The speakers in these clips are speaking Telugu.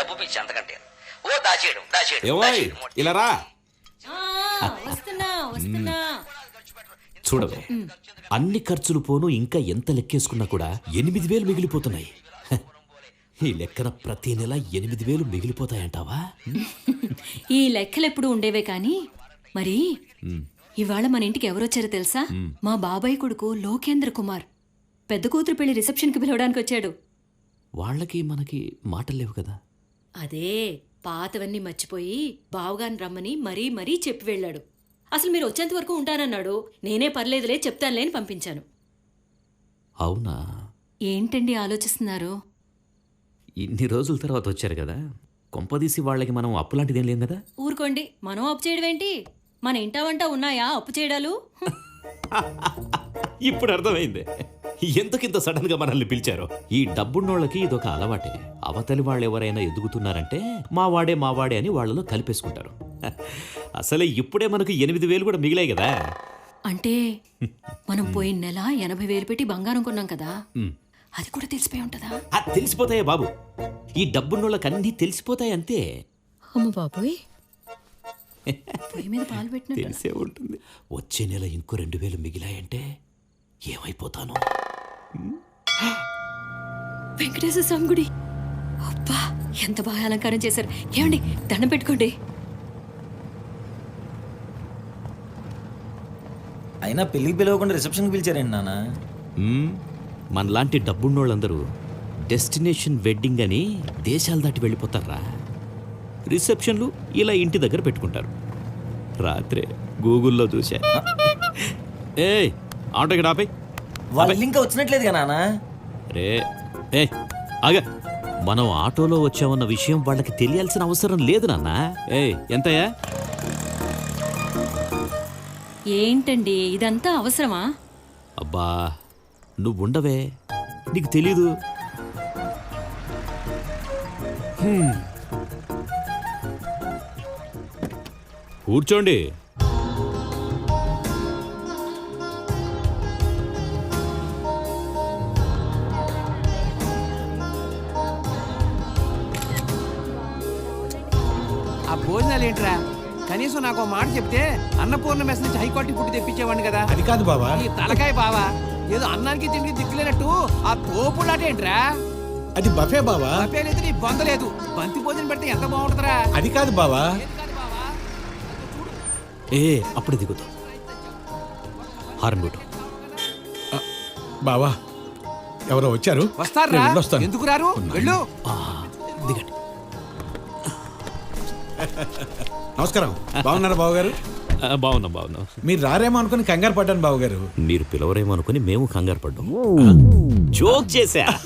డబ్బు పిచ్చి అంతకంటే. ఓ దాచేయడం దాచేయడం. ఇలా రా. చూడవే అన్ని ఖర్చులు పోను ఇంకా ఎంత లెక్కేసుకున్నా కూడా ఎనిమిది వేలు మిగిలిపోతున్నాయి. ఈ లెక్కన ప్రతి నెల ఎనిమిది వేలు మిగిలిపోతాయంటావా? ఈ లెక్కలు ఎప్పుడు ఉండేవే కానీ మరి ఇవాళ మన ఇంటికి ఎవరొచ్చారో తెలుసా? మా బాబాయ్ కొడుకు లోకేంద్ర కుమార్. పెద్ద కూతురు పెళ్ళి రిసెప్షన్కి పిలవడానికి వచ్చాడు. వాళ్ళకి మనకి మాటలు లేవు కదా? అదే పాతవన్నీ మర్చిపోయి బావగాని రమ్మని మరీ మరీ చెప్పి వెళ్ళాడు. అసలు మీరు వచ్చేంత వరకు ఉంటానన్నాడు. నేనే పర్లేదులే చెప్తానులే అని పంపించాను. అవునా? ఏంటండి ఆలోచిస్తున్నారు? ఇన్ని రోజుల తర్వాత వచ్చారు కదా. కొంపదీసి వాళ్ళకి మనం అప్పు లాంటిదేం లేం కదా? ఊరుకోండి. మనం అప్పు చేయడం ఏంటి మన ఇంటా వంట ఉన్నాయా అప్పు చేయడాలు? ఇప్పుడు అర్థమైంది. ఎందుకింత సడన్గా మనల్ని పిలిచారో? ఈ డబ్బున్నోళ్ళకి ఇదొక అలవాటే. అవతలి వాళ్ళు ఎవరైనా ఎదుగుతున్నారంటే మా వాడే మా వాడే అని వాళ్ళలో కలిపేసుకుంటారు. అసలే ఇప్పుడే మనకు ఎనిమిది వేలు కూడా మిగిలాయి కదా. అంటే మనం పోయిన నెల ఎనభై వేలు పెట్టి బంగారం కొన్నాం కదా. అది కూడా తెలిసిపోయి ఉంటుందా? తెలిసిపోతాయా బాబు. ఈ డబ్బున్నోళ్ళకి అన్నీ తెలిసిపోతాయి అంతే. అమ్మ బాబోయ్. పొయ్యి మీద పాలు పెట్టినట్టు తెలిసే ఉంటుంది. వచ్చే నెల ఇంకో రెండు వేలు మిగిలాయంటే ఏమైపోతాను? వెంకటేశ్వర స్వామి గుడి అబ్బా ఎంత బాగా అలంకారం చేశారు. ఏమండి దండం పెట్టుకోండి. అయినా పెళ్ళికి పిలవకుండా రిసెప్షన్కి పిలిచారండి నాన్న? మ్మ్. మనలాంటి డబ్బున్నోళ్ళందరూ డెస్టినేషన్ వెడ్డింగ్ అని దేశాలు దాటి వెళ్ళిపోతారా? రిసెప్షన్లు ఇలా ఇంటి దగ్గర పెట్టుకుంటారు. రాత్రే గూగుల్లో చూసా ఏ ఆటో ఇక్కడ ఆపై వాళ్ళు ఇంకా వచ్చినట్లేదుగా నాన్న? రే ఏ ఆగ. మనం ఆటోలో వచ్చామన్న విషయం వాళ్ళకి తెలియాల్సిన అవసరం లేదు నాన్న. ఏ ఎంతయ్యా? ఏంటండి ఇదంతా అవసరమా? అబ్బా నువ్వుండవే. నీకు తెలీదు. కూర్చోండి. నాకు మాట చెప్తే అన్నపూర్ణ మెస్ నుంచి హైకోర్టు ఫుడ్ తెప్పించేవాడిని కదా. అది కాదు బావా. ఈ తలకాయ బావా ఏదో అన్నానికి తిండికి దిక్కులేనట్టు ఆ తోపులాట ఏంట్రా? అది బఫే బావా. లేదు నీ బొందలేదు బంతి భోజనం పెడితే ఎంత బాగుంటుందిరా? అది కాదు బావా. ఏ అప్పుడు దిగుతాం. హారన్ కొట్టు బావా ఎవరో వచ్చారు? వస్తారా. ఎందుకు రారు? వెళ్ళు. దిగండి. నమస్కారం. బాగున్నారా బావగారు? బాగున్నాం బాగున్నాం. మీరు రారేమో అనుకుని కంగారు పడ్డాను బావగారు. మీరు పిలవరేమో అనుకుని మేము కంగారు పడ్డాం. జోక్ చేశా.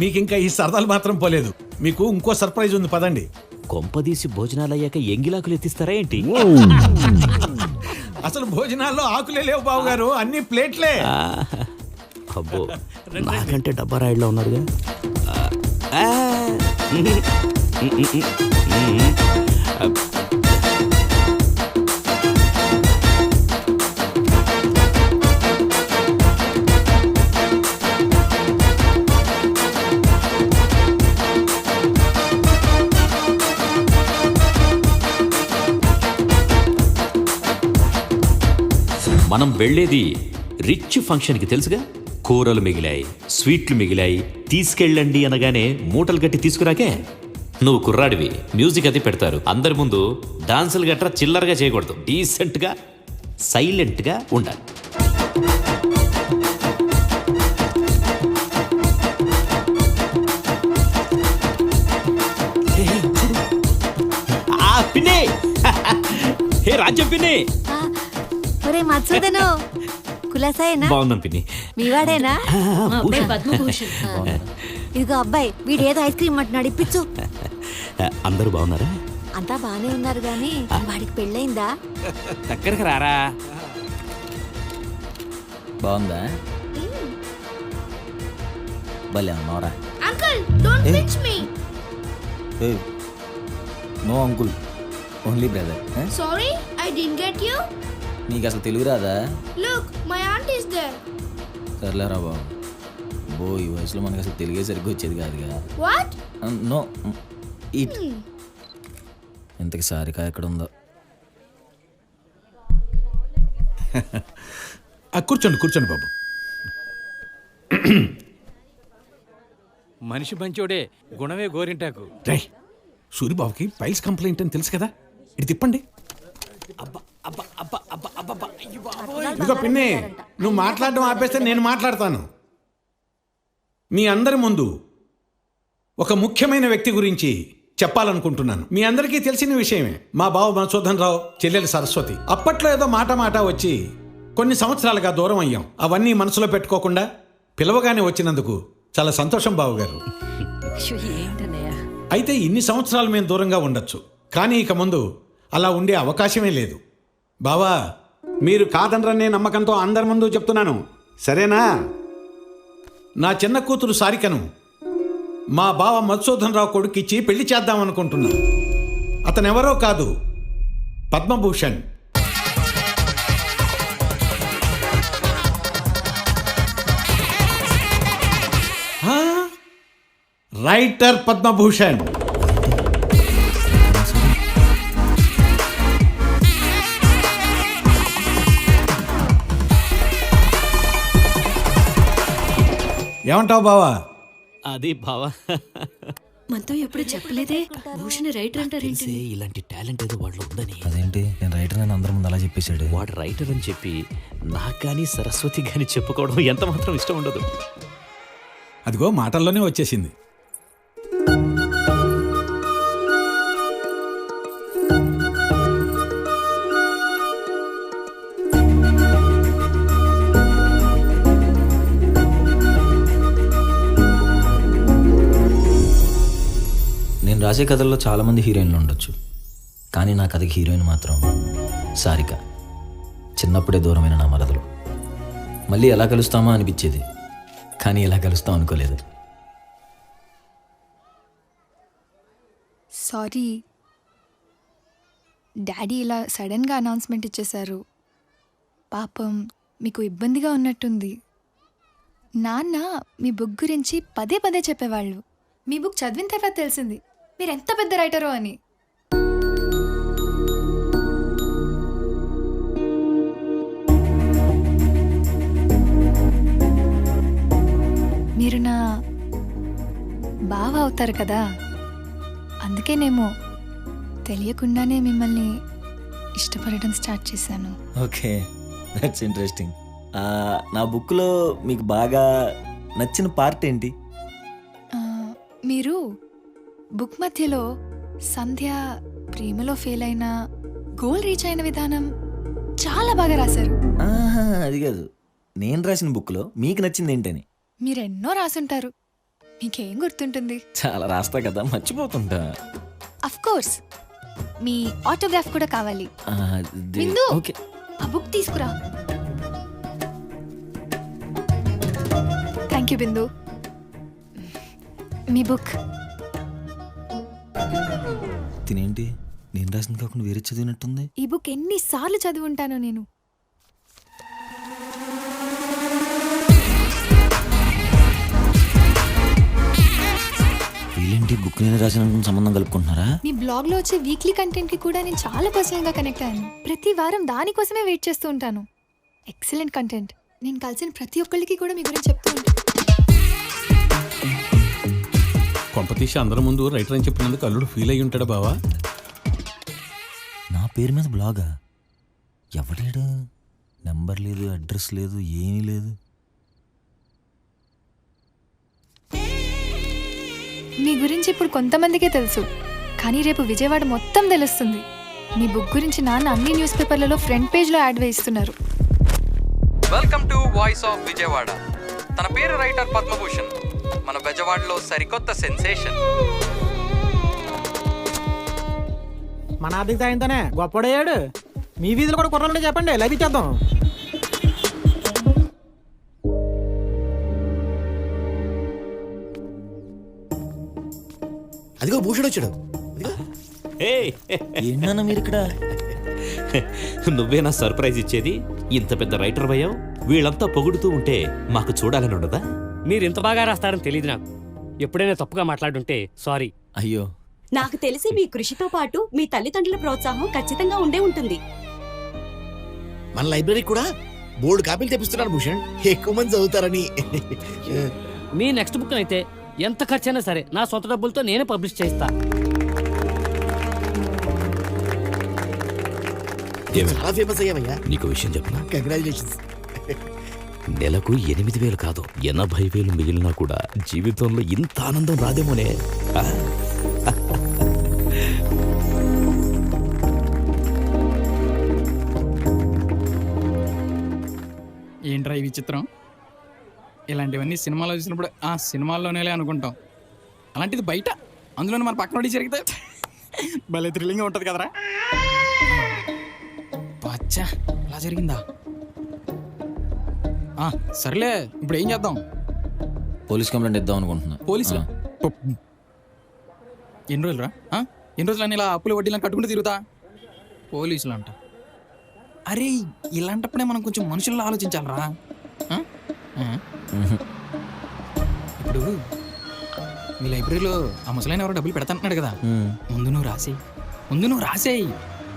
మీకు ఇంకా ఈ సరదాలు మాత్రం పోలేదు. మీకు ఇంకో సర్ప్రైజ్ ఉంది పదండి. కొంపదీసి భోజనాలు అయ్యాక ఎంగిలాకులు ఎత్తిస్తారా ఏంటి? అసలు భోజనాల్లో ఆకులే లేవు బావగారు అన్ని ప్లేట్లే. అబ్బో నాకంటే డబ్బా రాయిడ్లో ఉన్నారుగా. మనం వెళ్ళేది రిచ్ ఫంక్షన్కి తెలుసుగా? కూరలు మిగిలాయి స్వీట్లు మిగిలాయి తీసుకెళ్ళండి అనగానే మూటలు కట్టి తీసుకురాకే? నువ్వు కుర్రాడివి మ్యూజిక్ అది పెడతారు. అందరి ముందు డాన్సులు గట్రా చిల్లరగా చేయకూడదు. డీసెంట్గా సైలెంట్గా ఉండాలి. పిన్ని! హే రాజ్యం పిన్ని! ఆ, ఒరే మత్సూదను కులాసాయేనా? బాగున్నాం పిన్ని. మీవాడేనా? పద్మభూషణ్. ఇదిగో అబ్బాయి వీడేదో ఐస్ క్రీమ్ అంటున్నాడు ఇప్పించు. అందరూ బాగున్నారా? అంతా బానే ఉన్నారు గాని వాడికి పెళ్ళైందా? దగ్గరకు రారా? బాగుందా? భలే ఉన్నావురా. Uncle, don't Hey. pinch me. No uncle only brother Sorry, I didn't get you. నీకు అసలు తెలుగు రాదా? Look, my aunt is there. సర్లేరా బాబు. బాబో ఈ వయసులో మనకి అసలు తెలుగే సరిగ్గా వచ్చేది కాదుగా. What? నో ఈట్ ఇంతకి సారిక ఎక్కడ ఉందో ఆ, కూర్చోండి కూర్చోండి బాబు. మనిషి మంచోడే గుణమే గోరింటాకు. రై సూరిబాబుకి పైల్స్ కంప్లైంట్ అని తెలుసు కదా? ఇది తిప్పండి. ఇదిగో పిన్ని నువ్వు మాట్లాడడం ఆపేస్తే నేను మాట్లాడతాను. మీ అందరి ముందు ఒక ముఖ్యమైన వ్యక్తి గురించి చెప్పాలనుకుంటున్నాను. మీ అందరికీ తెలిసిన విషయమే. మా బావ మధుసూదన్ రావు చెల్లెలు సరస్వతి. అప్పట్లో ఏదో మాట మాట వచ్చి కొన్ని సంవత్సరాలుగా దూరం అయ్యాం. అవన్నీ మనసులో పెట్టుకోకుండా పిలవగానే వచ్చినందుకు చాలా సంతోషం బావు గారు అయితే ఇన్ని సంవత్సరాలు మేము దూరంగా ఉండొచ్చు. కానీ ఇక ముందు అలా ఉండే అవకాశమే లేదు. బావా మీరు కాదనరనే నమ్మకంతో అందరి ముందు చెప్తున్నాను. సరేనా? నా చిన్న కూతురు సారికను. మా బావ మధుసూదన్ రావు కొడుకిచ్చి పెళ్ళి చేద్దామనుకుంటున్నాను అతనెవరో కాదు పద్మభూషణ్. రైటర్ పద్మభూషణ్. ఏమంటావు బావా? అది బావా. మనతో ఎప్పుడు చెప్పలేదే. భూషణ రైటర్ అంటారేంటి? తెలిసే ఇలాంటి టాలెంట్ ఏదో వాళ్ళు ఉందని. అదేంటి? నేను రైటర్ అని అందరి ముందు అలా చెప్పేశాడు. వాడు రైటర్ అని చెప్పి నాకు కానీ సరస్వతి కానీ చెప్పుకోవడం ఎంత మాత్రం ఇష్టం ఉండదు. అదిగో మాటల్లోనే వచ్చేసింది. రాసే కథల్లో చాలామంది హీరోయిన్లు ఉండొచ్చు. కానీ నా కథకి హీరోయిన్ మాత్రం సారిక. చిన్నప్పుడే దూరమైన నా మరదలు. మళ్ళీ ఎలా కలుస్తామా అనిపించేది. కానీ ఎలా కలుస్తాం అనుకోలేదు. సారీ. డాడీ ఇలా సడన్గా అనౌన్స్మెంట్ ఇచ్చేశారు. పాపం మీకు ఇబ్బందిగా ఉన్నట్టుంది. నాన్న మీ బుక్ గురించి పదే పదే చెప్పేవాళ్ళు. మీ బుక్ చదివిన తర్వాత తెలిసింది. మీరు ఎంత పెద్ద రైటరో అని? మీరు నా బావ అవుతారు కదా. అందుకేనేమో తెలియకుండానే మిమ్మల్ని ఇష్టపడడం స్టార్ట్ చేశాను. ఓకే దట్స్ ఇంట్రెస్టింగ్ నా బుక్లో మీకు బాగా నచ్చిన పార్ట్ ఏంటి? మీరు బుక్ మధ్యలో సంధ్య ప్రేమలో ఫెయిల్ అయిన గోల్ రీచ్ అయిన విధానం చాలా బాగా రాశారు. ఆహా, అది కాదు. నేను రాసిన బుక్లో మీకు నచ్చింది ఏంటని? మీరు ఎన్నో రాసుంటారు. మీకేం గుర్తుంటుంది? చాలా రాస్తా కదా మర్చిపోతుంటా. అఫ్ కోర్స్ మీ ఆటోగ్రాఫ్ కూడా కావాలి. ఆ, అది- బిందు! ఓకే. ఆ బుక్ తీసుకురా. Thank you Bindu. Me book తినేంటి? నేను రాసింది కాకుండా వేరే చదివినట్టుంది. ఈ బుక్ ఎన్నిసార్లు చదివి ఉంటానో నేను. వీళ్ళేంటి బుక్ నేను రాసిన సంబంధం కలుపుకుంటున్నారా? మీ బ్లాగ్లో వచ్చే వీక్లీ కంటెంట్కి కూడా నేను చాలా పర్సనల్గా కనెక్ట్ అయ్యాను. ప్రతి వారం దానికోసమే వెయిట్ చేస్తూ ఉంటాను. Excellent content. నేను కలిసిన ప్రతి ఒక్కరికి కూడా మీ గురించి చెప్తూ ఉంటాను. కొంపతీసి అందరి ముందు రైటర్ అని చెప్పినందుకు అల్లుడు ఫీల్ అయ్యి ఉంటాడు బావా? నా పేరు మీద బ్లాగా? ఎవడాడు? నెంబర్ లేదు అడ్రస్ లేదు ఏమీ లేదు. మీ గురించి ఇప్పుడు కొంతమందికే తెలుసు. కానీ రేపు విజయవాడ మొత్తం తెలుస్తుంది. మీ బుక్ గురించి నాన్న అన్ని న్యూస్ పేపర్లలో ఫ్రంట్ పేజ్లో ad వేయిస్తున్నారు. Welcome to voice of Vijayawada తన పేరు రైటర్ పద్మభూషణ్ మన బెజవాడలో సరికొత్త సెన్సేషన్. మన ఆర్థిక సాయంతోనే గొప్పడయ్యాడు. మీ వీధిలో కూడా కుర్రాలంటే చెప్పండి లైవ్ ఇచ్చేద్దాం. అదిగో భూషణ్ వచ్చాడు. ఏయ్. ఏంటన్నా మీరు ఇక్కడ నువ్వేనా సర్ప్రైజ్ ఇచ్చేది? ఇంత పెద్ద రైటర్ అయ్యావు? వీళ్ళంతా పొగుడుతూ ఉంటే మాకు చూడాలని ఉండదా? మీరు ఇంత బాగా రాస్తారని తెలియదు నాకు. ఎప్పుడైనా తప్పుగా మాట్లాడుంటే సారీ. అయ్యో. నాకు తెలిసి మీ కృషితో పాటు మీ తల్లిదండ్రుల ప్రోత్సాహం ఖచ్చితంగా ఉండే ఉంటుంది. మన లైబ్రరీ కూడా బోర్డు కాపీలు తెప్పిస్తున్నారు భూషణ్. ఎక్కువ మంది చదువుతారని. మీ నెక్స్ట్ బుక్ అయితే ఎంత ఖర్చైనా సరే నా సొంత డబ్బులతో నేనే పబ్లిష్ చేస్తా చాలా ఫేమస్ అయ్యావయ్యా. నీకు విషయం చెప్పనా? కంగ్రాచులేషన్స్ నెలకు ఎనిమిది వేలు కాదు ఎనభై వేలు మిగిలినా కూడా జీవితంలో ఇంత ఆనందం రాదేమోనే? ఏంట్రా ఈ విచిత్రం? ఇలాంటివన్నీ సినిమాలో చూసినప్పుడు ఆ సినిమాల్లోనే అనుకుంటాం. అలాంటిది బయట అందులోనే మన పక్కన జరిగితే భలే థ్రిల్లింగ్ ఉంటుంది కదరా. పచ్చ అలా జరిగిందా? ఆ, సర్లే ఇప్పుడు ఏం చేద్దాం పోలీస్ కంప్లైంట్ ఇద్దాం అనుకుంటున్నా పోలీసులు. ఎన్ని రోజులురా ఆ? ఎన్ని రోజులు అని ఇలా అప్పులు వడ్డీలను కట్టుకుంటూ తిరుగుతా పోలీసులు అంట అరే ఇలాంటప్పుడే మనం కొంచెం మనుషుల్లో ఆలోచించాలరా ఆ? ఆ? మ్హూ. ఇప్పుడు మీ లైబ్రరీలో ఆ ముసలైన ఎవరో డబ్బులు పెడతాంటున్నాడు కదా. ముందు నువ్వు రాసేయి ముందు నువ్వు రాసేయి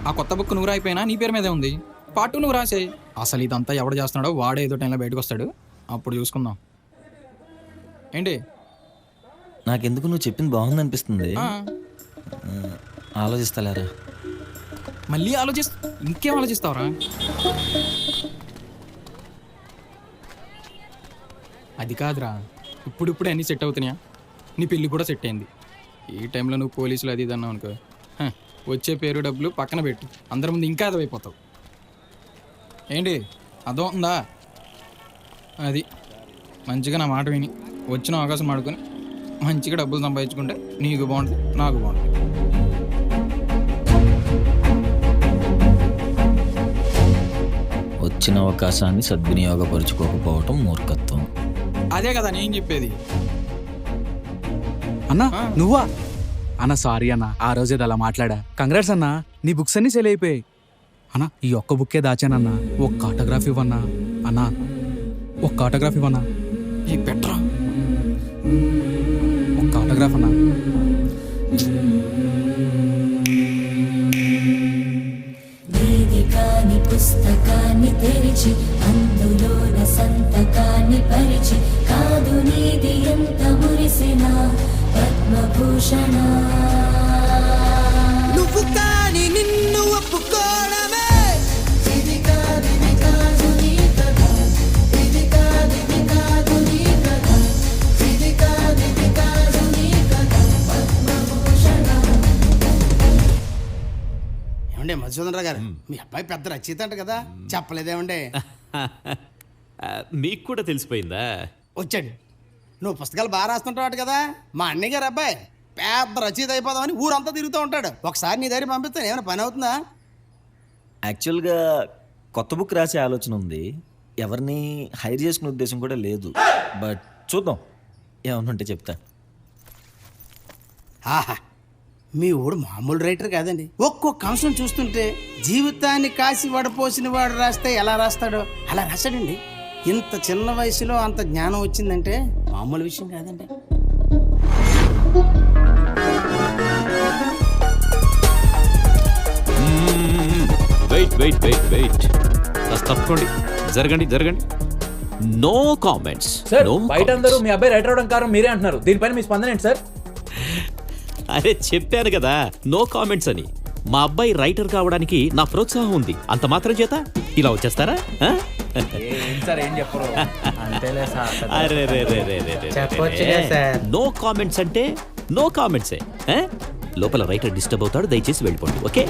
ఆ కొత్త బుక్ నువ్వు రాయిపోయినా నీ పేరు మీదే ఉంది పాటు నువ్వు రాసేయి. అసలు ఇదంతా ఎవడు చేస్తున్నాడో వాడే ఏదో టైంలో బయటకు వస్తాడు. అప్పుడు చూసుకుందాం. ఏంటి? నాకెందుకు నువ్వు చెప్పింది బాగుంది అనిపిస్తుంది. ఆ, ఆలోచిస్తలేరా? మళ్ళీ ఆలోచిస్తా ఇంకేం ఆలోచిస్తావురా? అది కాదురా. ఇప్పుడిప్పుడే అన్నీ సెట్ అవుతున్నాయా? నీ పెళ్ళి కూడా సెట్ అయింది. ఈ టైంలో నువ్వు పోలీసులు అది ఇది అన్నావు అనుకో. హ, వచ్చే పేరు డబ్బులు పక్కన పెట్టు. అందరి ముందు ఇంకా అదైపోతావు ఏంటి? అదో ఉందా అది. మంచిగా నా మాట విని వచ్చిన అవకాశం ఆడుకొని మంచిగా డబ్బులు సంపాదించుకుంటే నీకు బాగుంటుంది నాకు బాగుంటుంది. వచ్చిన అవకాశాన్ని సద్వినియోగపరుచుకోకపోవటం మూర్ఖత్వం. అదే కదా నేను చెప్పేది. అన్నా. నువ్వా? అన్న సారీ అన్న ఆ రోజు ఏదో అలా మాట్లాడా? కంగ్రాట్స్ అన్నా నీ బుక్స్ అన్ని సేల్ అయిపోయాయి. అన్న ఈ ఒక్క బుక్కే దాచానన్నా ఒక్క ఆటోగ్రాఫ్ ఇవ్వన్నా అన్నా ఒక్క ఆటోగ్రాఫ్ ఇవ్వన్నా. ఈ పెట్రా. ఒక్క ఆటోగ్రాఫ్ అన్నా. పుస్తకాన్ని తెరిచి అందులోన సంతకాన్ని పరిచి కాదు నీది ఎంత మురిసిన పద్మభూషణ. నువ్వు ఏమండే మధుసూదనరావు గారు? మీ అబ్బాయి పెద్ద రచయిత అంట కదా. చెప్పలేదేమండే? మీకు కూడా తెలిసిపోయిందా? వచ్చాడు. నువ్వు పుస్తకాలు బాగా రాస్తుంటావు కదా. మా అన్నయ్య గారు అబ్బాయి పెద్ద రచయిత అయిపోదామని ఊరంతా తిరుగుతూ ఉంటాడు. ఒకసారి నీ దగ్గర పంపిస్తాను ఏమైనా పని అవుతుందా? యాక్చువల్గా కొత్త బుక్ రాసే ఆలోచన ఉంది. ఎవరిని హైర్ చేసుకునే ఉద్దేశం కూడా లేదు. బట్ చూద్దాం. ఏమన్నా ఉంటే చెప్తా. ఆహా. మీ ఊడు మామూలు రైటర్ కాదండి. ఒక్కొక్క అంశం చూస్తుంటే జీవితాన్ని కాసి వడపోసిన వాడు రాస్తే ఎలా రాస్తాడో అలా రాశాడండి. ఇంత చిన్న వయసులో అంత జ్ఞానం వచ్చిందంటే మామూలు విషయం కాదండి. Wait wait wait wait. కాస్త తప్పుకోండి. జరగండి జరగండి. No comments. సార్ బయట అందరూ మీ అబ్బాయి రైటర్ అవడం కారణం మీరే అంటున్నారు. దీనిపైన మీ స్పందన ఏంటి సార్? అరే చెప్పాను కదా. నో కామెంట్స్ అని. మా అబ్బాయి రైటర్ కావడానికి నా ప్రోత్సాహం ఉంది. అంత మాత్రం చేత? ఇలా వచ్చేస్తారా? ఆ? సార్ ఏం చెప్పరు? అంతేలే అరే రే రే రే రే రే రే. నో కామెంట్స్ అంటే? నో కామెంట్సే. ఆ? లోపల రైటర్ డిస్టర్బ్ అవుతాడు దయచేసి వెళ్ళిపోండి ఓకే?